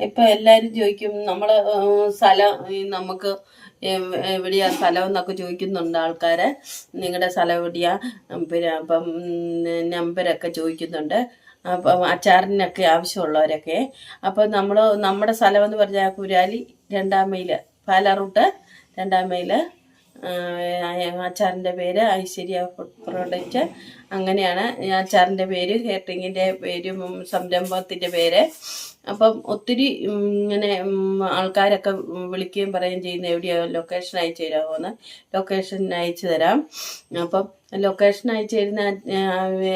ഇപ്പൊ എല്ലാരും ചോദിക്കും നമ്മൾ സ്ഥലം നമുക്ക് എവിടെയാ സ്ഥലം എന്നൊക്കെ ചോദിക്കുന്നുണ്ട് ആൾക്കാരെ. നിങ്ങളുടെ സ്ഥലം എവിടെയാ? പിന്നെ അപ്പം നമ്പരൊക്കെ ചോദിക്കുന്നുണ്ട്. അപ്പം അച്ചാറിനൊക്കെ ആവശ്യമുള്ളവരൊക്കെ. അപ്പം നമ്മൾ നമ്മുടെ സ്ഥലം എന്ന് പറഞ്ഞാൽ കുരാലി രണ്ടാം മൈൽ പാലാ റൂട്ട് രണ്ടാം മൈൽ. അച്ചാറിന്റെ പേര് ഐശ്വര്യ ഫുഡ് പ്രോഡക്റ്റ്. അങ്ങനെയാണ് അച്ചാറിന്റെ പേര് കേറ്ററിങ്ങിന്റെ പേരും സംരംഭത്തിന്റെ പേര്. അപ്പം ഒത്തിരി ഇങ്ങനെ ആൾക്കാരൊക്കെ വിളിക്കുകയും പറയുകയും ചെയ്യുന്ന എവിടെയോ ലൊക്കേഷൻ അയച്ചു തരാമോ എന്ന് ലൊക്കേഷൻ അയച്ചു തരാം. അപ്പം ലൊക്കേഷൻ അയച്ചു തരുന്ന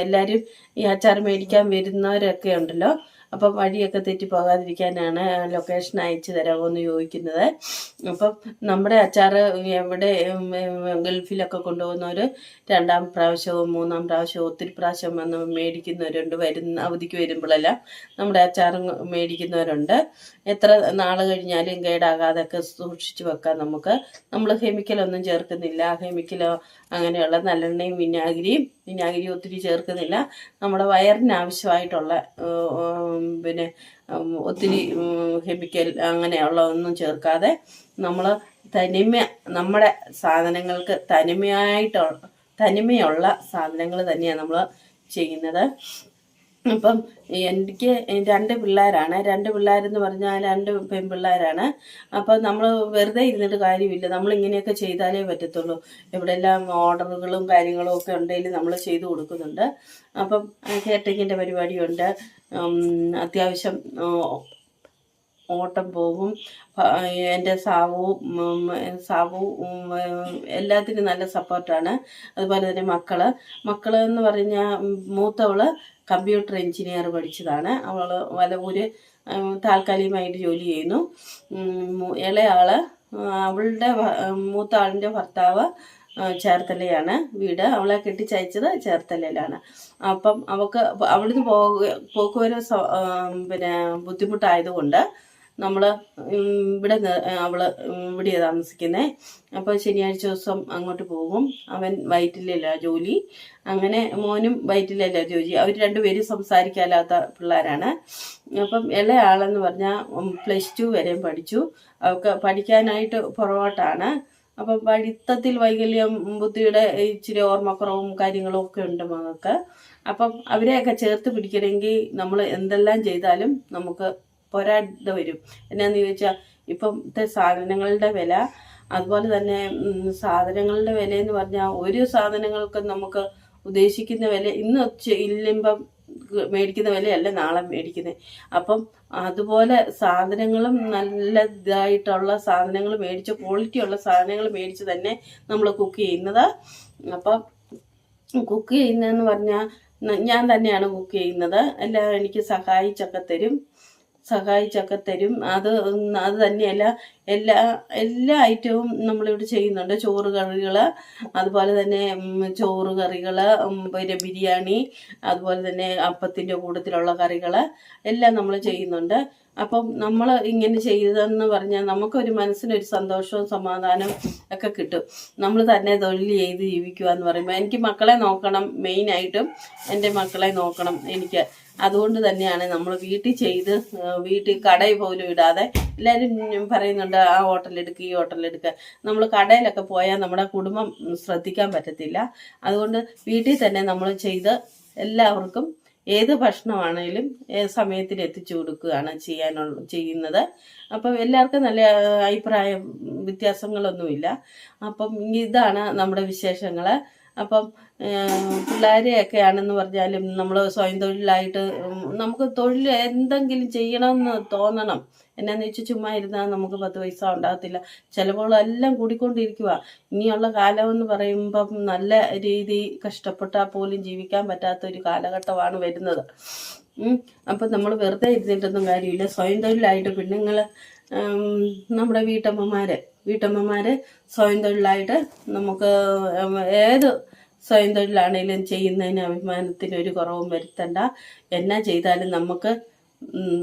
എല്ലാവരും ഈ അച്ചാർ മേടിക്കാൻ വരുന്നവരൊക്കെ ഉണ്ടല്ലോ. അപ്പം വഴിയൊക്കെ തെറ്റി പോകാതിരിക്കാനാണ് ലൊക്കേഷൻ അയച്ചു തരാമോയെന്ന് ചോദിക്കുന്നത്. അപ്പം നമ്മുടെ അച്ചാർ എവിടെ ഗൾഫിലൊക്കെ കൊണ്ടുപോകുന്നവർ രണ്ടാം പ്രാവശ്യവും മൂന്നാം പ്രാവശ്യവും ഒത്തിരി പ്രാവശ്യം വന്ന് മേടിക്കുന്നവരുണ്ട് വരുന്ന അവധിക്ക് വരുമ്പോഴെല്ലാം നമ്മുടെ അച്ചാർ മേടിക്കുന്നവരുണ്ട്. എത്ര നാൾ കഴിഞ്ഞാലും കേടാകാതൊക്കെ സൂക്ഷിച്ചു വെക്കാം നമുക്ക്. നമ്മൾ കെമിക്കലൊന്നും ചേർക്കുന്നില്ല. കെമിക്കലോ അങ്ങനെയുള്ള നല്ലെണ്ണയും വിനാഗിരിയും വിനാഗിരി ഒത്തിരി ചേർക്കുന്നില്ല. നമ്മുടെ വയറിന് ആവശ്യമായിട്ടുള്ള പിന്നെ ഒത്തിരി കെമിക്കൽ അങ്ങനെയുള്ള ഒന്നും ചേർക്കാതെ നമ്മൾ തനിമ നമ്മുടെ സാധനങ്ങൾക്ക് തനിമയായിട്ടുള്ള തനിമയുള്ള സാധനങ്ങൾ തന്നെയാണ് നമ്മൾ ചെയ്യുന്നത്. അപ്പം എനിക്ക് രണ്ട് പിള്ളേരാണ്. രണ്ട് പിള്ളേരെന്ന് പറഞ്ഞാൽ രണ്ട് പെൺപിള്ളേരാണ്. അപ്പം നമ്മൾ വെറുതെ ഇരുന്നിട്ട് കാര്യമില്ല. നമ്മൾ ഇങ്ങനെയൊക്കെ ചെയ്താലേ പറ്റത്തുള്ളൂ. എവിടെയെല്ലാം ഓർഡറുകളും കാര്യങ്ങളും ഒക്കെ ഉണ്ടെങ്കിൽ നമ്മൾ ചെയ്തു കൊടുക്കുന്നുണ്ട്. അപ്പം കേട്ടക്കിന്റെ പരിപാടിയുണ്ട്. അത്യാവശ്യം ഓട്ടം പോകും. എന്റെ സാവു സാവു എല്ലാത്തിനും നല്ല സപ്പോർട്ടാണ് അതുപോലെ തന്നെ മക്കൾ മക്കൾ എന്ന് പറഞ്ഞാൽ മൂത്തവൾ കമ്പ്യൂട്ടർ എഞ്ചിനീയർ പഠിച്ചതാണ്. അവൾ വലവൂര് താൽക്കാലികമായിട്ട് ജോലി ചെയ്യുന്നു. ഇളയാൾ അവളുടെ മൂത്ത ആളിന്റെ ഭർത്താവ് ചേർത്തലയാണ് വീട്. അവളെ കെട്ടിച്ചയച്ചത് ചേർത്തലയിലാണ്. അപ്പം അവൾക്ക് അവിടുന്ന് പോകുക പോക്കുവരവ് പിന്നെ ബുദ്ധിമുട്ടായതുകൊണ്ട് നമ്മൾ ഇവിടെ അവൾ ഇവിടെ താമസിക്കുന്നത് അപ്പോൾ ശനിയാഴ്ച ദിവസം അങ്ങോട്ട് പോകും. അവൻ വയറ്റിലല്ല ജോലി. അങ്ങനെ മോനും വയറ്റിലല്ല ജോലി. അവർ രണ്ടുപേരും സംസാരിക്കാനാത്ത പിള്ളേരാണ്. അപ്പം ഇളയാളെന്ന് പറഞ്ഞാൽ പ്ലസ് ടു വരെയും പഠിച്ചു. അവൾക്ക് പഠിക്കാനായിട്ട് പുറകോട്ടാണ്. അപ്പം പഠിത്തത്തിൽ വൈകല്യം ബുദ്ധിയുടെ ഇച്ചിരി ഓർമ്മക്കുറവും കാര്യങ്ങളും ഒക്കെ ഉണ്ട് മകൾക്ക് അപ്പം അവരെയൊക്കെ ചേർത്ത് പിടിക്കണമെങ്കിൽ നമ്മൾ എന്തെല്ലാം ചെയ്താലും നമുക്ക് പോരാതെ വരും എന്നാന്ന് ചോദിച്ചാൽ ഇപ്പോഴത്തെ സാധനങ്ങളുടെ വില അതുപോലെ തന്നെ സാധനങ്ങളുടെ വില എന്ന് പറഞ്ഞാൽ ഒരു സാധനങ്ങൾക്ക് നമുക്ക് ഉദ്ദേശിക്കുന്ന വില ഇന്ന് ഇല്ലുമ്പം മേടിക്കുന്ന വിലയല്ല നാളെ മേടിക്കുന്നത് അപ്പം അതുപോലെ സാധനങ്ങളും നല്ലതായിട്ടുള്ള സാധനങ്ങൾ മേടിച്ച് ക്വാളിറ്റി ഉള്ള സാധനങ്ങൾ മേടിച്ച് തന്നെ നമ്മൾ കുക്ക് ചെയ്യുന്നത് അപ്പം കുക്ക് ചെയ്യുന്നതെന്ന് പറഞ്ഞാൽ ഞാൻ തന്നെയാണ് കുക്ക് ചെയ്യുന്നത് എല്ലാം എനിക്ക് സഹായിച്ചൊക്കെ തരും സഹായിച്ചൊക്കെ തരും. അത് അത് തന്നെയല്ല എല്ലാ എല്ലാ ഐറ്റവും നമ്മളിവിടെ ചെയ്യുന്നുണ്ട്. ചോറ് കറികൾ അതുപോലെ തന്നെ ചോറ് കറികൾ പിന്നെ ബിരിയാണി അതുപോലെ തന്നെ അപ്പത്തിന്റെ കൂട്ടത്തിലുള്ള കറികൾ എല്ലാം നമ്മൾ ചെയ്യുന്നുണ്ട്. അപ്പം നമ്മൾ ഇങ്ങനെ ചെയ്തതെന്ന് പറഞ്ഞാൽ നമുക്കൊരു മനസ്സിനൊരു സന്തോഷവും സമാധാനവും ഒക്കെ കിട്ടും. നമ്മൾ തന്നെ തൊഴിൽ ചെയ്ത് ജീവിക്കുക എന്ന് പറയുമ്പോൾ എനിക്ക് മക്കളെ നോക്കണം മെയിനായിട്ടും. എന്റെ മക്കളെ നോക്കണം എനിക്ക്. അതുകൊണ്ട് തന്നെയാണ് നമ്മൾ വീട്ടിൽ ചെയ്ത് വീട്ടിൽ കടയിൽ പോലും ഇടാതെ എല്ലാവരും പറയുന്നുണ്ട് ആ ഹോട്ടലെടുക്കുക ഈ ഹോട്ടലെടുക്കുക നമ്മൾ കടയിലൊക്കെ പോയാൽ നമ്മുടെ കുടുംബം ശ്രദ്ധിക്കാൻ പറ്റത്തില്ല. അതുകൊണ്ട് വീട്ടിൽ തന്നെ നമ്മൾ ചെയ്ത് എല്ലാവർക്കും ഏത് ഭക്ഷണമാണേലും ഏത് സമയത്തിൽ എത്തിച്ചു കൊടുക്കുകയാണ് ചെയ്യാനുള്ള ചെയ്യുന്നത്. അപ്പം എല്ലാവർക്കും നല്ല അഭിപ്രായ വ്യത്യാസങ്ങളൊന്നുമില്ല. അപ്പം ഇതാണ് നമ്മുടെ വിശേഷങ്ങൾ അപ്പം പിള്ളേരെയൊക്കെ ആണെന്ന് പറഞ്ഞാലും നമ്മൾ സ്വയം തൊഴിലായിട്ട് നമുക്ക് തൊഴിൽ എന്തെങ്കിലും ചെയ്യണമെന്ന് തോന്നണം. എന്നാന്ന് വെച്ചാൽ ചുമ്മാ ഇരുന്നാൽ നമുക്ക് പത്ത് പൈസ ഉണ്ടാകത്തില്ല. ചിലവുകളെല്ലാം കൂടിക്കൊണ്ടിരിക്കുക ഇനിയുള്ള കാലം എന്ന് പറയുമ്പം നല്ല രീതി കഷ്ടപ്പെട്ടാൽ പോലും ജീവിക്കാൻ പറ്റാത്ത ഒരു കാലഘട്ടമാണ് വരുന്നത്. അപ്പം നമ്മൾ വെറുതെ ഇരുന്നിട്ടൊന്നും കാര്യമില്ല. സ്വയം തൊഴിലായിട്ട് പെണ്ണുങ്ങൾ നമ്മുടെ വീട്ടമ്മമാരെ വീട്ടമ്മമാരെ സ്വയം തൊഴിലായിട്ട് നമുക്ക് ഏത് സ്വയം തൊഴിലാണെങ്കിലും ചെയ്യുന്നതിന് അഭിമാനത്തിന് ഒരു കുറവും വരുത്തണ്ട. എന്നാ ചെയ്താലും നമുക്ക്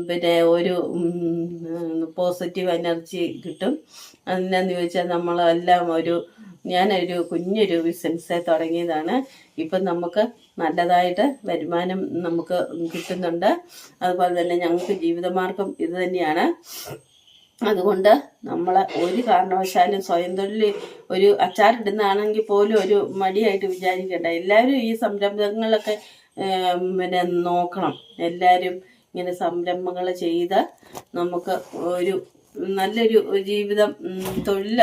പിന്നെ ഒരു പോസിറ്റീവ് എനർജി കിട്ടും. അതിനെന്ന് ചോദിച്ചാൽ നമ്മളെല്ലാം ഒരു ഞാനൊരു കുഞ്ഞൊരു ബിസിനസ്സെ തുടങ്ങിയതാണ്. ഇപ്പം നമുക്ക് നല്ലതായിട്ട് വരുമാനം നമുക്ക് കിട്ടുന്നുണ്ട്. അതുപോലെ തന്നെ ഞങ്ങൾക്ക് ജീവിതമാർഗം ഇത് തന്നെയാണ്. അതുകൊണ്ട് നമ്മൾ ഒരു കാരണവശാലും സ്വയം തൊഴിൽ ഒരു അച്ചാറിടുന്നതാണെങ്കിൽ പോലും ഒരു മടിയായിട്ട് വിചാരിക്കേണ്ട. എല്ലാവരും ഈ സംരംഭങ്ങളൊക്കെ പിന്നെ നോക്കണം. എല്ലാവരും ഇങ്ങനെ സംരംഭങ്ങൾ ചെയ്ത് നമുക്ക് ഒരു നല്ലൊരു ജീവിതം തൊഴിൽ